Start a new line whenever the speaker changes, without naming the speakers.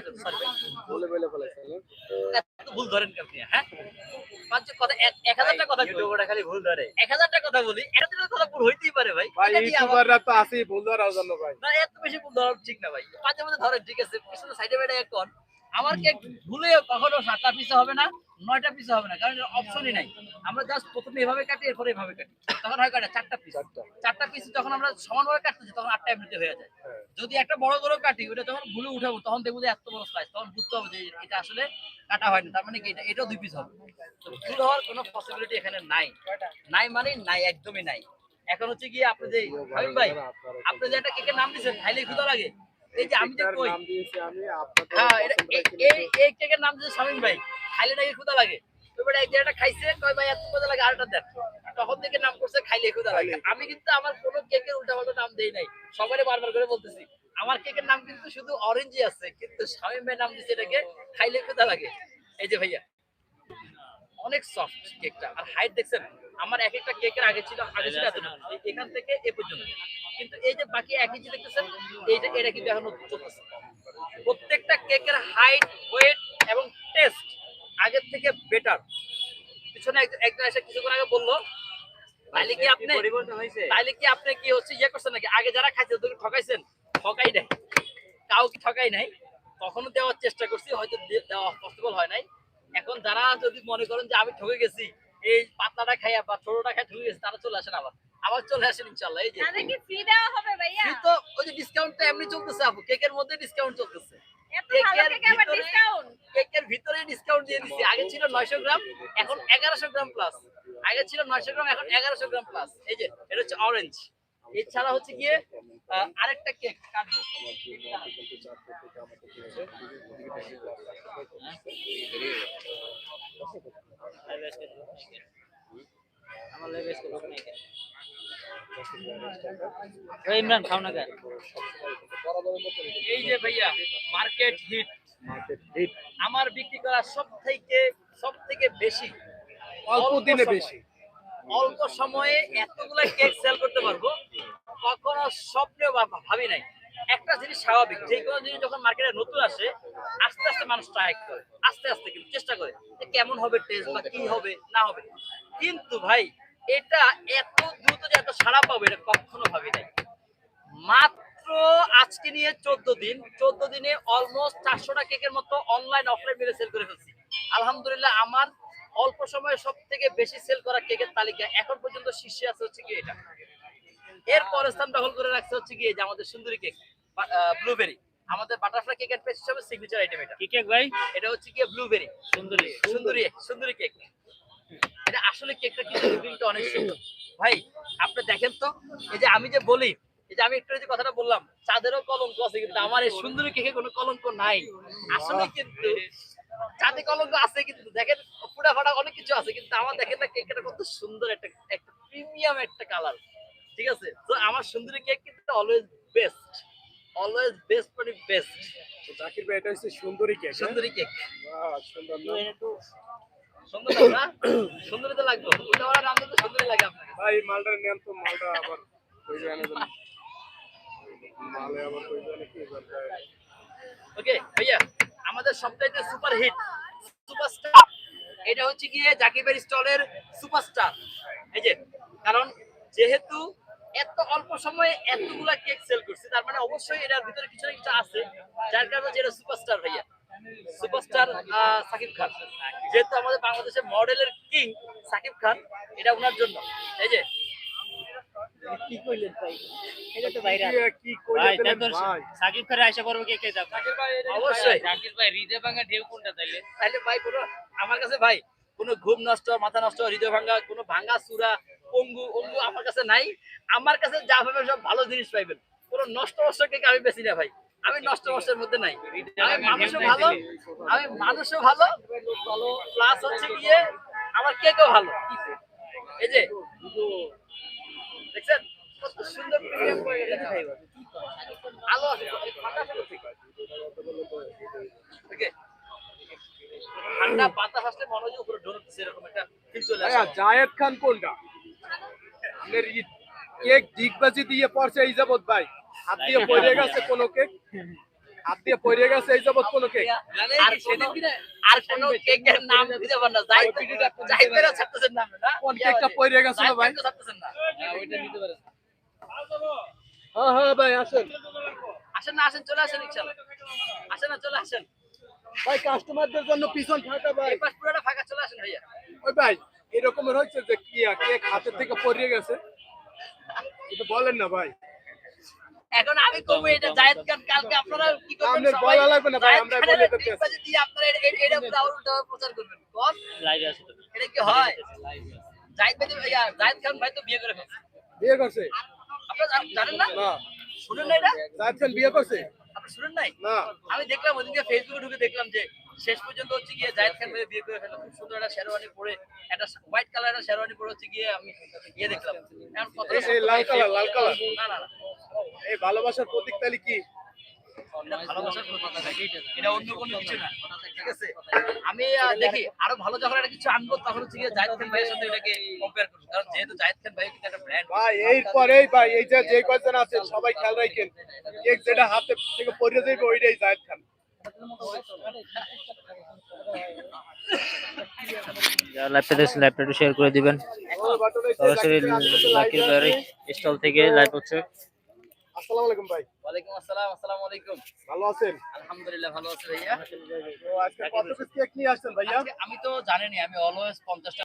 Sorry
বলে বলে ফেলাইছে
এত ভুল ধরেন কেন হ্যাঁ? পাঁচ কথা এক- এক হাজারটা কথা কই।
খালি ভুল ধরে।
এক হাজারটা কথা বলি এটা দিনের কথা ভুল হইতেই পারে ভাই।
ভাই
আমার-
ইউটিউবাররা তো আছেই ভুল ধরার জন্য ভাই।
না এত বেশি ভুল ধরা ঠিক না ভাই। মাঝে মাঝে ধরেন ঠিক আছে পিছনে সাইডে বেড়ে এখন। আমার কেক ভুলে কখনো সাতটা পিসে হবে না নয়টা পিসে হবে না? কারণ অপশনই নাই। আমরা জাস্ট প্রথমে এভাবে কাটি এরপরে এভাবে কাটি। তখন হয় কাটা চারটা পিস
চারটা।
চারটা পিস যখন আমরা সমানভাবে কাটতেছি তখন আটটা এমনিতে হয়ে যায়।
হ্যাঁ।
যদি একটা বড় করে কাটি ওটা যখন ভুলে উঠাবো তখন দেখব যে এত বড় সাইজ তখন বুঝতে হবে যে এটা আসলে কাটা হয়নি তার মানে কি এটা এটাও দুই পিস হবে। তো ভুল হওয়ার কোনো পসিবিলিটি এখানে নাই। নাই মানে নাই একদমই নাই। এখন হচ্ছে কি আপনি যে হাবিব ভাই আপনি যে একটা কেকের নাম দিয়েছেন খাইলে ক্ষুধা লাগে এই যে আমি যে কই?
নাম দিয়েছি আমি আপনাদের
হ্যাঁ এটা এই- এই কেকের নাম দিয়েছে শামিম ভাই খাইলে নাকি ক্ষুধা লাগে? তো বেটা এই যেটা খাইছে কয় ভাই এত ক্ষুধা লাগে আরেকটা দেন। তখন থেকে নাম করছে খাইলে ক্ষুধা লাগে। আমি কিন্তু আমার কোনো কেকের উল্টা পাল্টা নাম দেই নাই। সবাই বারবার করে বলতেছি আমার কেকের নাম কিন্তু শুধু অরেঞ্জই আছে কিন্তু শামিম ভাই নাম দিয়েছে এটাকে খাইলে ক্ষুধা লাগে। এই যে ভাইয়া অনেক সফট কেকটা। আর হাইট দেখছেন আমার এক একটা কেকের আগে ছিল আগে ছিল এতটুকু এখান থেকে এ পর্যন্ত। কিন্তু এই যে বাকি এক ইঞ্চি দেখতেছেন এইটা এটা কিন্তু এখন চলতেছে। প্রত্যেকটা কেকের হাইট ওয়েট এবং টেস্ট আগের থেকে বেটার পিছনে এক- একজন এসে কিছুক্ষণ আগে বলল তাইলে কি আপনি তাইলে কি আপনি কি হচ্ছে ইয়ে করছেন নাকি? আগে যারা খাইছে ওদেরকে ঠকাইছেন? ঠকাই নাই। কাউকে ঠকাই নাই। কখনো দেওয়ার চেষ্টা করছি হয়তো দেওয়া পসিবল হয় নাই। এখন যারা যদি মনে করেন যে আমি ঠকে গেছি এই পাতলাটা খাইয়া বা ছোটটা খাই ঠকে গেছি তারা চলে আসেন আবার। আবার চলে আসেন ইনশাল্লাহ এই যে।
ফ্রি দেওয়া হবে ভাইয়া।
তো ওই যে ডিসকাউন্টটা এমনি চলতেছে আপু কেকের মধ্যে ডিসকাউন্ট চলতেছে। কেকের ভিতরে-
ডিসকাউন্ট
কেকের ভিতরে ডিসকাউন্ট দিয়ে দিচ্ছি আগে ছিল নয়শো গ্রাম এখন এগারোশো গ্রাম প্লাস আগে ছিল নয়শো গ্রাম এখন এগারোশো গ্রাম প্লাস এই যে এটা হচ্ছে অরেঞ্জ এছাড়া হচ্ছে গিয়ে আরেকটা কেক কাটবো।
আমার ওই ইমরান খাও না কেন?
এই যে ভাইয়া মার্কেট হিট
মার্কেট হিট
আমার বিক্রি করা সব থেকে সব থেকে বেশি
অল্প দিনে বেশি।
অল্প সময়ে এতগুলা কেক সেল করতে পারব কখনো স্বপ্নেও ভাবি নাই। একটা জিনিস স্বাভাবিক যে কোনো জিনিস যখন মার্কেটে নতুন আসে আস্তে আস্তে মানুষ ট্রাই করে আস্তে আস্তে কিন্তু চেষ্টা করে যে কেমন হবে টেস্ট বা কি হবে না হবে। কিন্তু ভাই এটা এত দ্রুত যে এত সাড়া পাবে এটা কখনো ভাবি নাই। আজকে নিয়ে চোদ্দ দিন চোদ্দ দিনে অলমোস্ট চারশোটা কেকের মতো অনলাইন অফলাইন মিলে সেল করে ফেলছি। আলহামদুলিল্লাহ আমার অল্প সময়ে সব থেকে বেশি সেল করা কেকের তালিকা এখন পর্যন্ত শীর্ষে আছে হচ্ছে কি এটা। এরপর স্থান দখল করে রাখছে হচ্ছে কি যে আমাদের সুন্দরী কেক ব্লুবেরি আমাদের বাটারফ্লাই কেক এন্ড পেস্ট হিসেবে সিগনেচার আইটেম এটা।
কি কেক ভাই?
এটা হচ্ছে কি ব্লুবেরি
সুন্দরী
সুন্দরী সুন্দরী কেক এটা আসলে কেকটা কিন্তু অনেক সুন্দর। ভাই আপনি দেখেন তো এই যে আমি যে বলি যে আমি একটু যে কথাটা বললাম চাঁদেরও কলঙ্ক আছে কিন্তু আমার এই সুন্দরী কেকে কোনো কলঙ্ক নাই। আসলে কিন্তু চাঁদে কলঙ্ক আছে কিন্তু দেখেন ফুটা ফাটা অনেক কিছু আছে কিন্তু আমার দেখেন না কেকটা কত সুন্দর একটা একটা প্রিমিয়াম একটা কালার। ঠিক আছে? তো আমার সুন্দরী কেক কিন্তু অলওয়েজ বেস্ট অলওয়েজ বেস্ট মানে বেস্ট
জাকির ভাই এটা হচ্ছে সুন্দরী কেক হ্যাঁ?
সুন্দরী কেক।
বাহ, সুন্দর না?
সুন্দর না সুন্দরী তো লাগবে। ওটা ওরা নাম তো সুন্দরী লাগে আপনাকে
ভাই মালটা নেন তো মালটা আবার কই যায় না জানি। মালে আবার কই যায় নাকি এবার যায়।
ওকে, ভাইয়া, আমাদের সবচাইতে সুপার হিট সুপারস্টার এটা হচ্ছে গিয়ে জাকিবের স্টলের সুপারস্টার এই যে, কারণ যেহেতু এত অল্প সময়ে এতগুলা কেক সেল করছে, তার মানে অবশ্যই এটার ভিতরে কিছু না কিছু আছে, যার কারণে যেটা সুপারস্টার ভাইয়া। সুপারস্টার সাকিব খান। যেহেতু আমাদের বাংলাদেশের মডেলের কিং সাকিব খান, এটা ওনার জন্য। এই যে
কি কইলেন ভাই? এটা তো ভাইরাল।
কি- কি
ভাই
দিলেন
তাই তো
ভাই?
সাকিব খান আয়সা করব কে কে যাবে
অবশ্যই।
জাকির ভাই হৃদয় ভাঙা ঢেউ কোনটা তাইলে?
তাহলে ভাই কোনো আমার কাছে ভাই কোনো ঘুম নষ্ট মাথা নষ্ট হৃদয় ভাঙ্গা কোনো পঙ্গু অঙ্গু আমার কাছে নাই। আমার কাছে যা পাবেন সব ভালো জিনিস পাইবেন। কোনো নষ্ট নষ্ট কেক আমি বেশি না ভাই। আমি নষ্ট নষ্টের মধ্যে নাই। আমি মানুষও ভালো আমি মানুষও ভালো প্লাস হচ্ছে গিয়ে আমার কেকও ভালো। এই যে দেখছেন কত সুন্দর প্রিমিয়াম করে গেছে ভাই আলো আছে ঠান্ডা ছিল ঠিক ওকে। ঠান্ডা বাতাস আসলে মনে উপরে ঢোলতেছে এরকম একটা ফিল চলে আসে।
জায়েদ খান কোনটা? আপনার কেক ডিগবাজি দিয়ে পড়ছে এই যাবত ভাই। হাত দিয়ে পড়ে গেছে কোনো কেক? হাত দিয়ে পড়ে গেছে এই যাবত কোনো কেক?
আর কোনো আর কোনো কেকের নাম দিতে পারেন না।
কোন কেকটা পড়ে ভাই?
ছাড়তেছেন না।
হ্যাঁ হ্যাঁ ভাই আসেন।
আসেন না আসেন চলে আসেন ইনশাআল্লাহ আসেন না চলে আসেন।
ভাই কাস্টমারদের জন্য পিছন ফাঁকা ভাই।
এই পাশ পুরোটা ফাঁকা চলে আসেন ভাইয়া।
ওই ভাই এরকমের হচ্ছে যে কি আর কেক হাতের থেকে পড়ে গেছে। এটা বলেন না ভাই।
এখন আমি কমু এটা জায়েদ খান কালকে আপনারা কি করবেন
আমাদের বলা লাগবে না ভাই, আমরা বলে দিতে
আপনারা এটা- এটা- উল্টা প্রচার করবেন। কোন
লাইভে আছে তো।
এটা কি হয়? জায়েদ ভাই জায়েদ খান ভাই তো বিয়ে করে ফেলছে।
বিয়ে করছে?
আপনারা জানেন না?
না।
শুনেন না এটা?
জাহিদ খান বিয়ে করছে।
আপনি শুনেন নাই? আমি দেখলাম ওদিনকে ফেসবুকে ঢুকে দেখলাম যে শেষ পর্যন্ত হচ্ছে গিয়ে জায়েদ খান ভাই বিয়ে করে ফেললাম খুব সুন্দর একটা শেরওয়ানি পরে একটা হোয়াইট কালার একটা শেরওয়ানি পরে হচ্ছে গিয়ে আমি ইয়ে দেখলাম।
লাল কালার, লাল কালার।
না না।
এই ভালোবাসার প্রতীক তাহলে কি?
ভালোবাসার প্রতীক না। এটা অন্য কোনো কিছু না। ঠিক আছে। আমি দেখি আরও ভালো যখন একটা কিছু আনব তখন হচ্ছে গিয়ে খান ভাইয়ের সাথে এটাকে কম্পেয়ার করব। কারণ যেহেতু খান ভাই কিন্তু একটা ব্র্যান্ড
ভাই ভাই এই যে যে কয়জন আছেন সবাই খেয়াল রাখেন। কেক যেটা হাতে থেকে পড়ে যাবে ওইটাই জাহিদ খান।
লাইভটা দেখছেন লাইভটা একটু শেয়ার করে দিবেন। সরাসরি
লাকির
বাড়ি স্টল থেকে লাইভ হচ্ছে।
আসসালামু আলাইকুম ভাই।
ওয়ালাইকুম আসসালাম আসসালামু আলাইকুম।
ভালো আছেন?
আলহামদুলিল্লাহ ভালো আছি ভাইয়া।
তো আজকে কত পিস কেক নিয়ে আসছেন ভাইয়া?
আমি তো জানেনই আমি অলওয়েজ পঞ্চাশটা